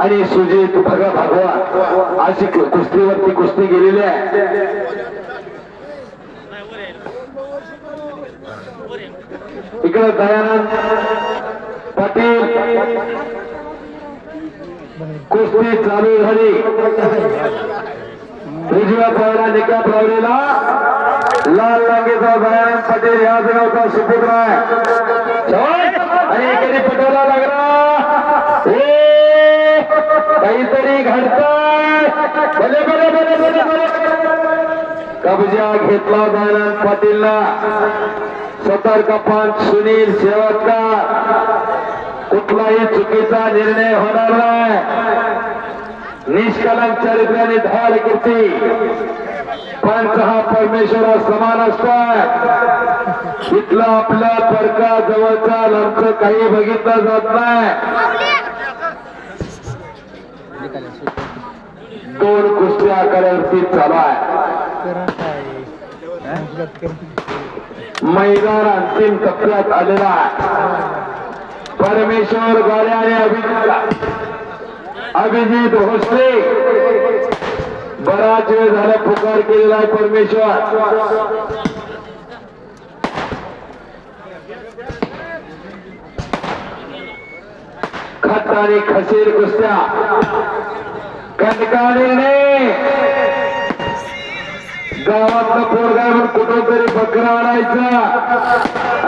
आणि सुजित भगा भगवा अशी कुस्तीवरती कुस्ती गेलेली आहे. इकडे दयानंद पाटील. कुस्ती चालू झाली. उजव्या पावला निका लावलेला. लाल लांगेचा दयानंद पाटील याच गावचा सुपुत्र आहे. कब्जा घेतला दयानंद पाटीलला. सतर्क पंच सुनील सेवककार कुठलाही चुकीचा निर्णय होणार नाही. निष्कलंक चरित्राने धाड कीर्ती पंच हा परमेश्वर समान असतोय इथलं आपल्या परका जवळचा लंच काही बघितलं जात नाही. दोन कुस्त्या करावरती चालू आहे मैदान अंतिम टप्प्यात आलेला आहे. परमेश्वर गाड्या आणि अभिजित अभिजित होसले बराच वेळ झाला पुकार केलेला आहे परमेश्वर. खत आणि खसीर कुस्त्या. कणका निर्णय गावातलं पोरगा म्हणून कुठं तरी बकरा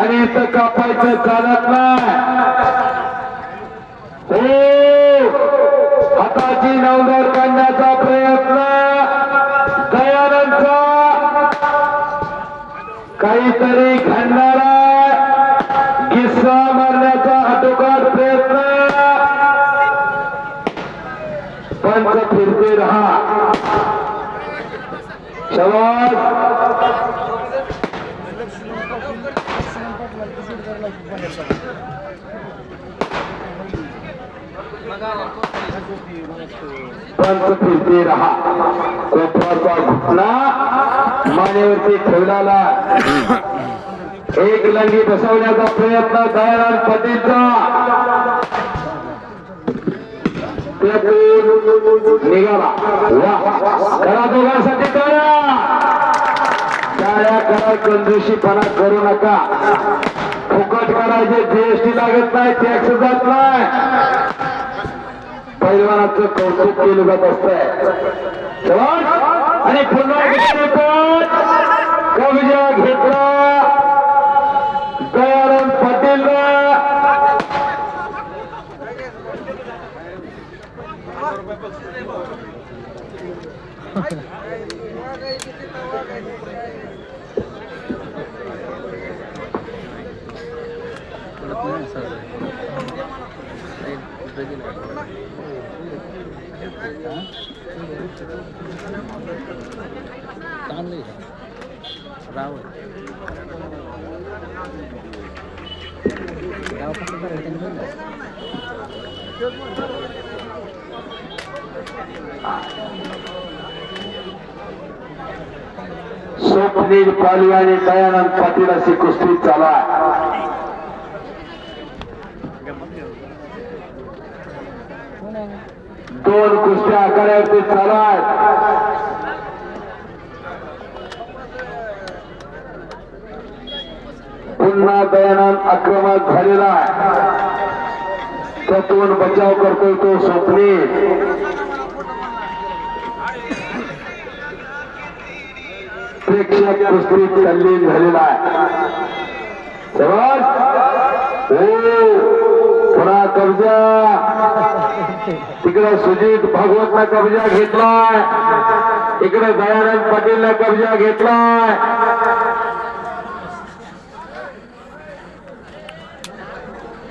आणि इथं कापायचं चालत नाही. हो. हाताची नवदार काढण्याचा प्रयत्न. दयानंदचा काहीतरी पंच फिरते राहा. कोपराचा घुटना मानेवरती एक लंगी बसवण्याचा प्रयत्न दयानंद पतीचा. निघाला. करा दोघांसाठी करा. कंजूशीपणा करू नका. फुकट करायचे जीएसटी लागत नाही टॅक्स जात नाही. पैलवानाचं कौतुक केलं जात असत आणि पुन्हा घेतले घेतला दयानंद पाटील स्वप्नील पालवी आणि दयानंद पाटील अशी कुस्ती चाला दोन कुस्त्या आखाड्यावरती चालू आहेत पुन्हा दयानंद आक्रमक झालेला त्यातून बचाव करतोय तो स्वप्नील प्रेक्षक कुस्तीत तल्लीन झालेला आहे. सर्वात हो पुन्हा कब्जा. तिकडे सुजित भागवतला कब्जा घेतलाय. इकडे दयानंद पाटीलला कब्जा घेतलाय.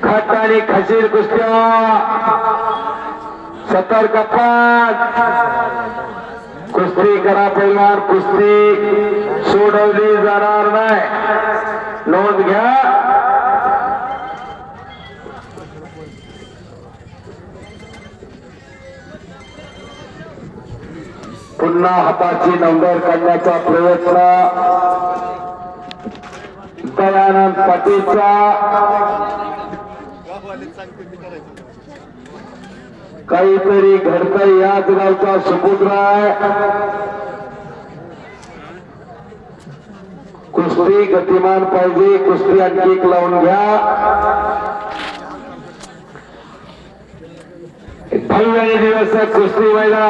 खट आणि खशीर कुस्त्या. सतर्क पाच कुस्ती करा पहिला कुस्ती सोडवली जाणार नाही. नोंद घ्या. पुन्हा हाताची नंबर करण्याचा प्रयत्न. दयानंद पाटीलचा. काहीतरी घडतं याच गावचा समुद्र आहे. कुस्ती गतिमान पाहिजे कुस्ती आणखी एक लावून घ्या. भव्य दिवस कुस्ती व्हायला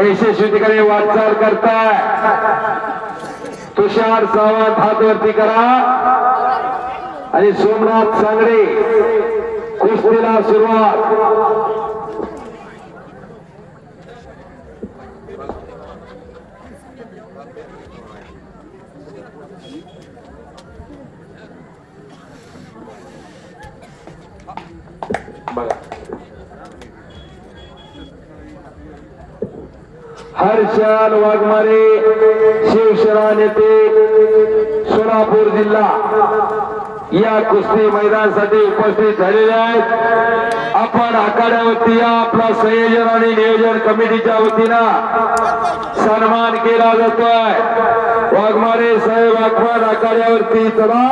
यशस्वी ठिकाणी वाटचाल करताय. तुषार सावंत हात वरती करा. आणि सोमनाथ सांगडे. कुस्तीला सुरुवात बघा. हर्षल वाघमारे शिवसेना नेते सोलापूर जिल्हा. या कुस्ती मैदानासाठी उपस्थित झालेले आहेत. आपण आखाड्यावरती या आपला संयोजन आणि नियोजन कमिटीच्या वतीनं सन्मान केला जातोय. वाघमारे साहेब आपण आखाड्यावरती चला.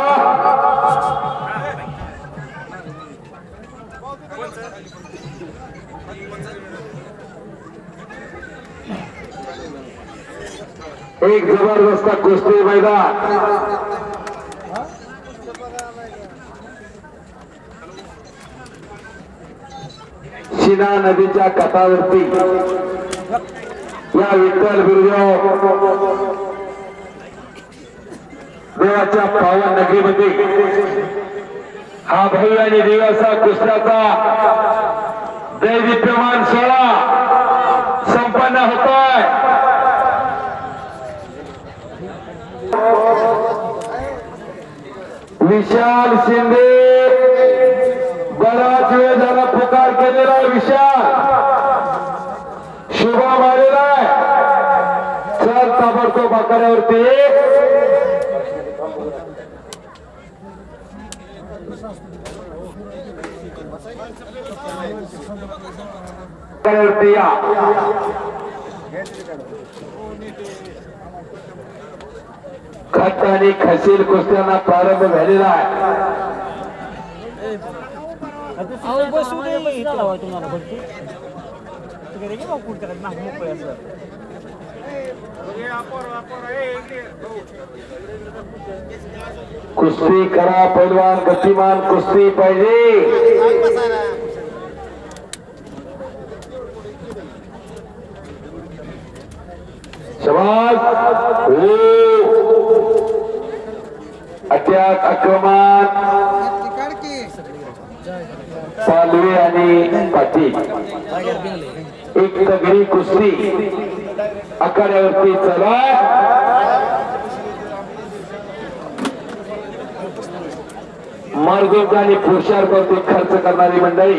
एक जबरदस्त कुस्ती मैदान. शिना नदीच्या काठावरती. या विठ्ठल गुरुदेव देवाच्या पावन नगरीमध्ये हा भव्य आणि दिवसा कृष्णाचा दैदिप्यमान सोहळा संपन्न होतोय. विशाल शिंदे खत आणि खसील कुस्त्यांना प्रारंभ झालेला आहे. कुस्ती करा पैलवान गतिमान कुस्ती पाहिजे. शबास हो अटॅक आक्रमण पालवे आणि पाटील एक तगडी कुस्ती. आखाड्यावरती चला. मार्गोग आणि पुरुषार्थवरती खर्च करणारी मंडळी.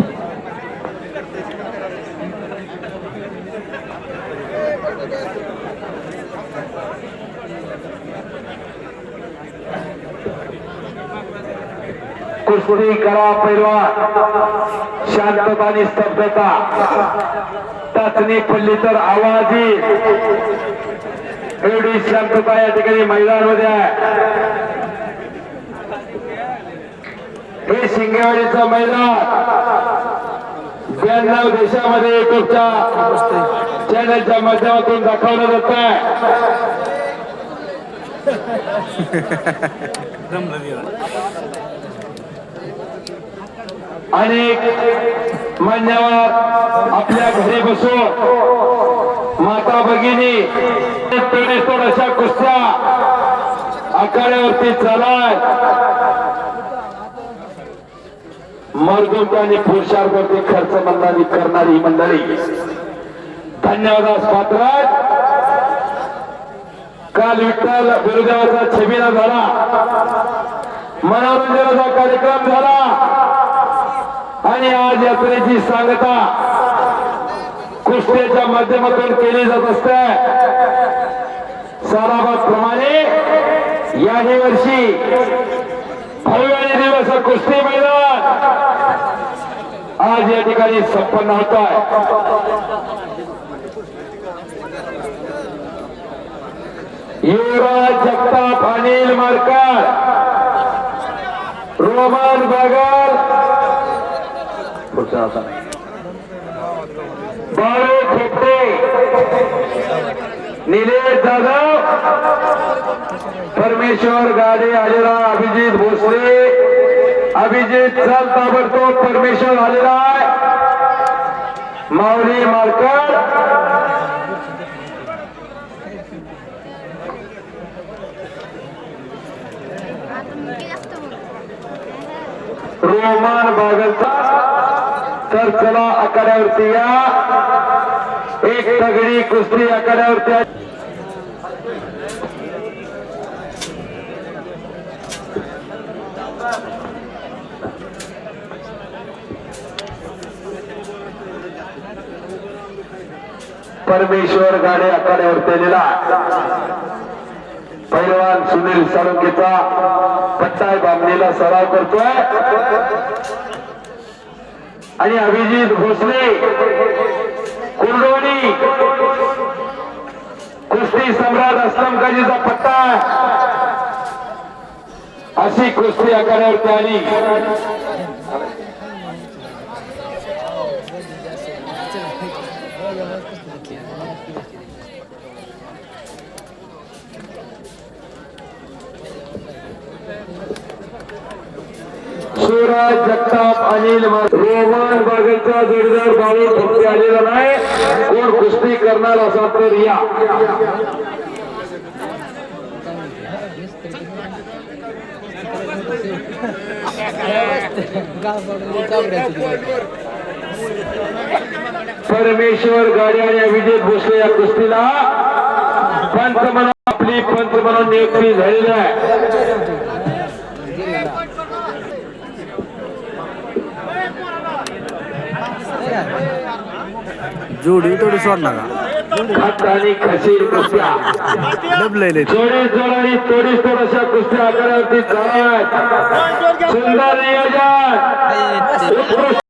कुस्ती करा पैलवान शांतता आणि स्तब्धता. चाचणी पडली तर आवाज. येईल एवढी शांतता या ठिकाणी मैदानामध्ये आहे. हे शिंगेवाडीचं मैदान. ब्याण्णव देशामध्ये युट्यूबच्या चॅनलच्या माध्यमातून दाखवलं जात आहे. अनेक मान्यवर आपल्या घरी बसून माता भगिनी अशा कुस्त्या आखाड्यावरती चालाय. मर्दूक आणि पुरुषांवरती खर्च मंडळी करणारी ही मंडळी. धन्यवादास पात्र काल विठ्ठल बिरुदेवाचा छबिना झाला. मनोरंजनाचा कार्यक्रम झाला. आणि आज यात्रेची सांगता कुस्त्याच्या माध्यमातून केली जात असते. साराबाद प्रमाणे याही वर्षी भव्याने दिवस कुस्ती मैदान आज या ठिकाणी संपन्न होत आहे. युवराज जगताप अनिल मारकर रोमन बागल पुढचा होता बाळू खोपटे निलेश जाधव. परमेश्वर गाडे आलेला अभिजित भोसले. अभिजित चाल ताबडतोब परमेश्वर आलेला आहे माऊली मारकर. रोमान बागलचा. तर चला आखाड्यावरती या. एक तगडी कुस्ती आखाड्यावरती आहे. परमेश्वर गाडे आखाड्यावरती आलेला पैलवान सुनील साळुंकेचा पट्टाय बामणीला सराव करतोय. अभिजित भोसले कुलडोणी कुस्ती सम्राट असलम का पट्टा अशी कुस्ती आखाड्यावरती आली शिवराज जगताप अनिल रोहन बागलचा जोडीदार बाळू फक्त आलेला नाही. कोण कुस्ती करणार असा तर या. परमेश्वर गाडी आणि अभिजित भोसले या कुस्तीला. पंत म्हणून आपली पंत म्हणून नियुक्ती झालेली आहे. जोडी थोडी खशीर कुस्त्या. डबलेले जोडी जोड तोड अशा कुस्त्या आकारावरती सुंदर नियोजन. उत्कृष्ट